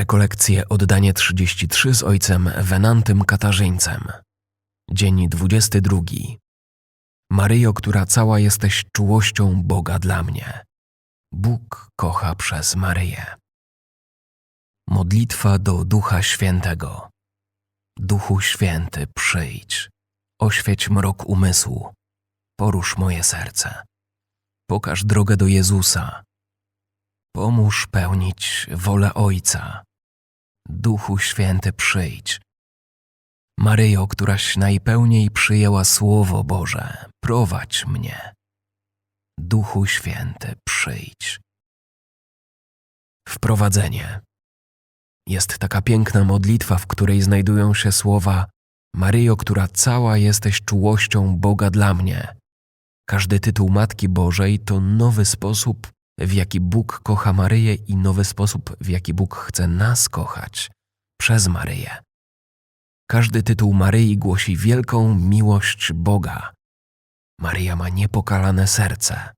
Rekolekcje oddanie 33 z ojcem Wenantym Katarzyńcem. Dzień 22. Maryjo, która cała jesteś czułością Boga dla mnie. Bóg kocha przez Maryję. Modlitwa do Ducha Świętego. Duchu Święty, przyjdź. Oświeć mrok umysłu. Porusz moje serce. Pokaż drogę do Jezusa. Pomóż pełnić wolę Ojca. Duchu Święty, przyjdź. Maryjo, któraś najpełniej przyjęła Słowo Boże, prowadź mnie. Duchu Święty, przyjdź. Wprowadzenie. Jest taka piękna modlitwa, w której znajdują się słowa Maryjo, która cała jesteś czułością Boga dla mnie. Każdy tytuł Matki Bożej to nowy sposób, w jaki Bóg kocha Maryję i nowy sposób, w jaki Bóg chce nas kochać przez Maryję. Każdy tytuł Maryi głosi wielką miłość Boga. Maryja ma niepokalane serce.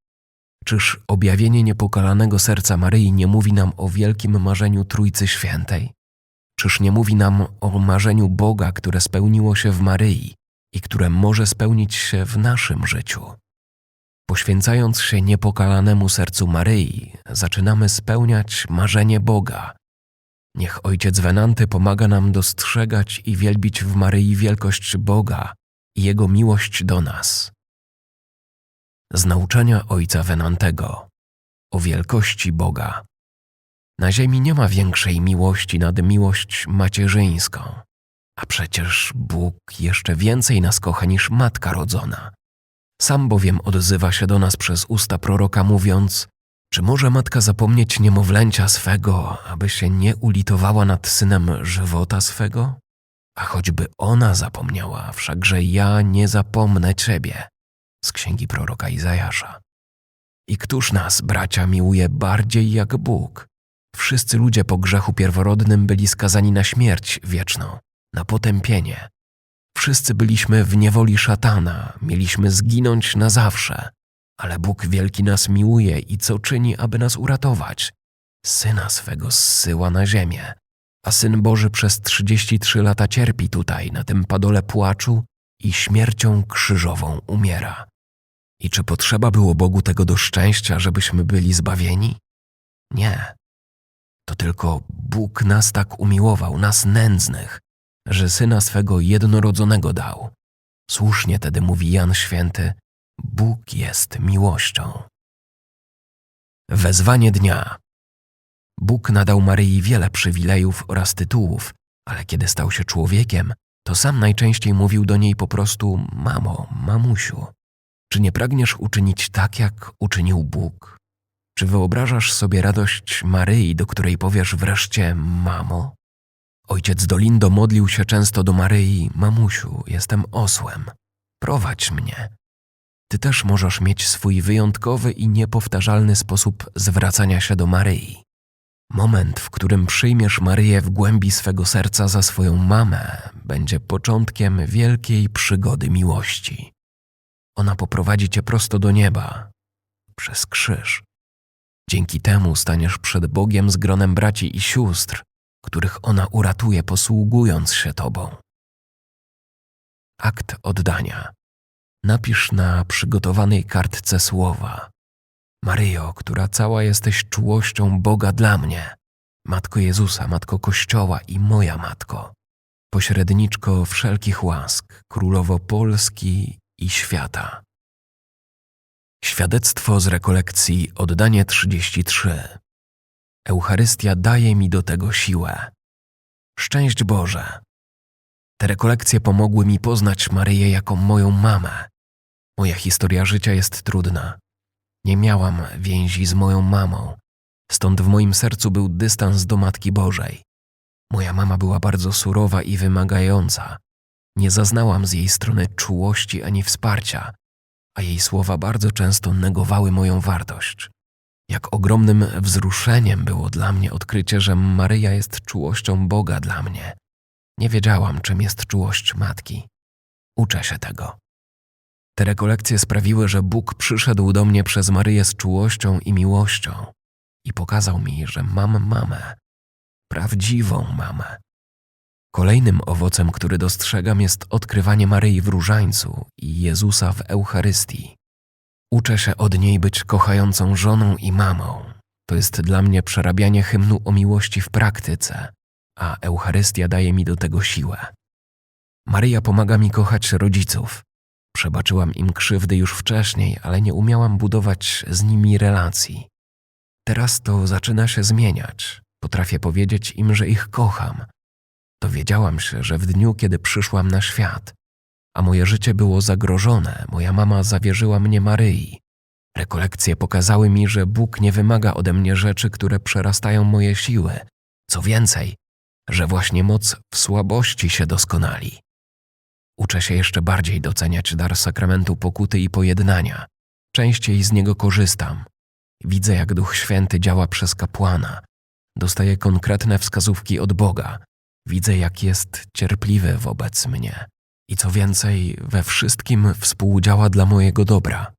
Czyż objawienie niepokalanego serca Maryi nie mówi nam o wielkim marzeniu Trójcy Świętej? Czyż nie mówi nam o marzeniu Boga, które spełniło się w Maryi i które może spełnić się w naszym życiu? Poświęcając się niepokalanemu sercu Maryi, zaczynamy spełniać marzenie Boga. Niech Ojciec Wenanty pomaga nam dostrzegać i wielbić w Maryi wielkość Boga i Jego miłość do nas. Z nauczania Ojca Wenantego o wielkości Boga. Na ziemi nie ma większej miłości nad miłość macierzyńską, a przecież Bóg jeszcze więcej nas kocha niż matka rodzona. Sam bowiem odzywa się do nas przez usta proroka, mówiąc: Czy może matka zapomnieć niemowlęcia swego, aby się nie ulitowała nad synem żywota swego? A choćby ona zapomniała, wszakże ja nie zapomnę ciebie. Z księgi proroka Izajasza. I któż nas, bracia, miłuje bardziej jak Bóg? Wszyscy ludzie po grzechu pierworodnym byli skazani na śmierć wieczną, na potępienie. Wszyscy byliśmy w niewoli szatana, mieliśmy zginąć na zawsze. Ale Bóg wielki nas miłuje i co czyni, aby nas uratować? Syna swego zsyła na ziemię. A Syn Boży przez 33 lata cierpi tutaj, na tym padole płaczu i śmiercią krzyżową umiera. I czy potrzeba było Bogu tego do szczęścia, żebyśmy byli zbawieni? Nie. To tylko Bóg nas tak umiłował, nas nędznych, że syna swego jednorodzonego dał. Słusznie tedy mówi Jan Święty: Bóg jest miłością. Wezwanie dnia. Bóg nadał Maryi wiele przywilejów oraz tytułów, ale kiedy stał się człowiekiem, to sam najczęściej mówił do niej po prostu: Mamo, mamusiu. Czy nie pragniesz uczynić tak, jak uczynił Bóg? Czy wyobrażasz sobie radość Maryi, do której powiesz wreszcie: Mamo? Ojciec Dolindo modlił się często do Maryi: Mamusiu, jestem osłem, prowadź mnie. Ty też możesz mieć swój wyjątkowy i niepowtarzalny sposób zwracania się do Maryi. Moment, w którym przyjmiesz Maryję w głębi swego serca za swoją mamę, będzie początkiem wielkiej przygody miłości. Ona poprowadzi cię prosto do nieba, przez krzyż. Dzięki temu staniesz przed Bogiem z gronem braci i sióstr, których ona uratuje, posługując się Tobą. Akt oddania. Napisz na przygotowanej kartce słowa: Maryjo, która cała jesteś czułością Boga dla mnie, Matko Jezusa, Matko Kościoła i moja Matko, pośredniczko wszelkich łask, Królowo Polski i świata. Świadectwo z rekolekcji Oddanie 33. Eucharystia daje mi do tego siłę. Szczęść Boże! Te rekolekcje pomogły mi poznać Maryję jako moją mamę. Moja historia życia jest trudna. Nie miałam więzi z moją mamą, stąd w moim sercu był dystans do Matki Bożej. Moja mama była bardzo surowa i wymagająca. Nie zaznałam z jej strony czułości ani wsparcia, a jej słowa bardzo często negowały moją wartość. Jak ogromnym wzruszeniem było dla mnie odkrycie, że Maryja jest czułością Boga dla mnie. Nie wiedziałam, czym jest czułość matki. Uczę się tego. Te rekolekcje sprawiły, że Bóg przyszedł do mnie przez Maryję z czułością i miłością i pokazał mi, że mam mamę. prawdziwą mamę. Kolejnym owocem, który dostrzegam, jest odkrywanie Maryi w różańcu i Jezusa w Eucharystii. Uczę się od niej być kochającą żoną i mamą. To jest dla mnie przerabianie hymnu o miłości w praktyce, a Eucharystia daje mi do tego siłę. Maryja pomaga mi kochać rodziców. Przebaczyłam im krzywdy już wcześniej, ale nie umiałam budować z nimi relacji. Teraz to zaczyna się zmieniać. Potrafię powiedzieć im, że ich kocham. Dowiedziałam się, że w dniu, kiedy przyszłam na świat, a moje życie było zagrożone, moja mama zawierzyła mnie Maryi. Rekolekcje pokazały mi, że Bóg nie wymaga ode mnie rzeczy, które przerastają moje siły. Co więcej, że właśnie moc w słabości się doskonali. Uczę się jeszcze bardziej doceniać dar sakramentu pokuty i pojednania. Częściej z niego korzystam. Widzę, jak Duch Święty działa przez kapłana. Dostaję konkretne wskazówki od Boga. Widzę, jak jest cierpliwy wobec mnie. I co więcej, we wszystkim współdziała dla mojego dobra.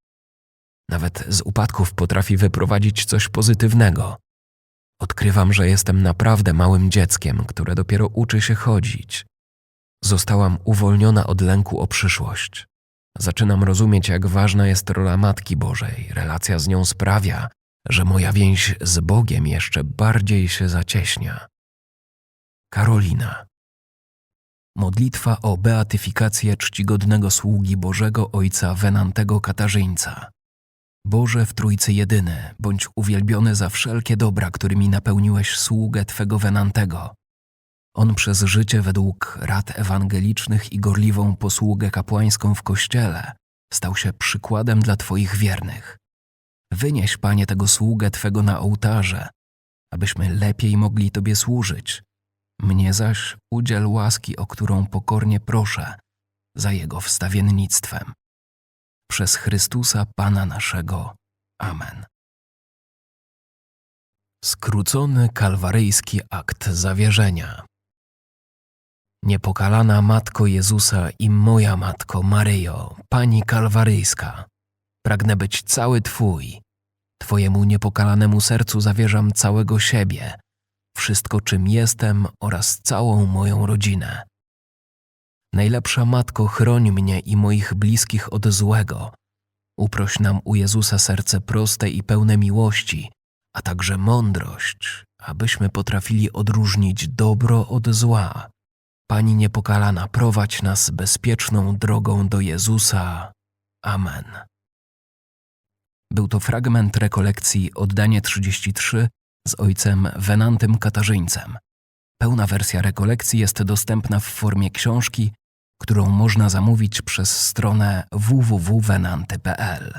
Nawet z upadków potrafi wyprowadzić coś pozytywnego. Odkrywam, że jestem naprawdę małym dzieckiem, które dopiero uczy się chodzić. Zostałam uwolniona od lęku o przyszłość. Zaczynam rozumieć, jak ważna jest rola Matki Bożej. Relacja z nią sprawia, że moja więź z Bogiem jeszcze bardziej się zacieśnia. Karolina. Modlitwa o beatyfikację czcigodnego sługi Bożego Ojca Wenantego Katarzyńca. Boże w Trójcy Jedyny, bądź uwielbiony za wszelkie dobra, którymi napełniłeś sługę Twego Wenantego. On przez życie według rad ewangelicznych i gorliwą posługę kapłańską w Kościele stał się przykładem dla Twoich wiernych. Wynieś, Panie, tego sługę Twego na ołtarze, abyśmy lepiej mogli Tobie służyć. Mnie zaś udziel łaski, o którą pokornie proszę, za Jego wstawiennictwem. Przez Chrystusa Pana naszego. Amen. Skrócony kalwaryjski akt zawierzenia. Niepokalana Matko Jezusa i moja Matko Maryjo, Pani Kalwaryjska, pragnę być cały Twój. Twojemu niepokalanemu sercu zawierzam całego siebie, wszystko czym jestem oraz całą moją rodzinę. Najlepsza Matko, chroń mnie i moich bliskich od złego. Uproś nam u Jezusa serce proste i pełne miłości, a także mądrość, abyśmy potrafili odróżnić dobro od zła. Pani niepokalana, prowadź nas bezpieczną drogą do Jezusa. Amen. Był to fragment rekolekcji Oddanie 33 z ojcem Wenantym Katarzyńcem. Pełna wersja rekolekcji jest dostępna w formie książki, którą można zamówić przez stronę www.wenanty.pl.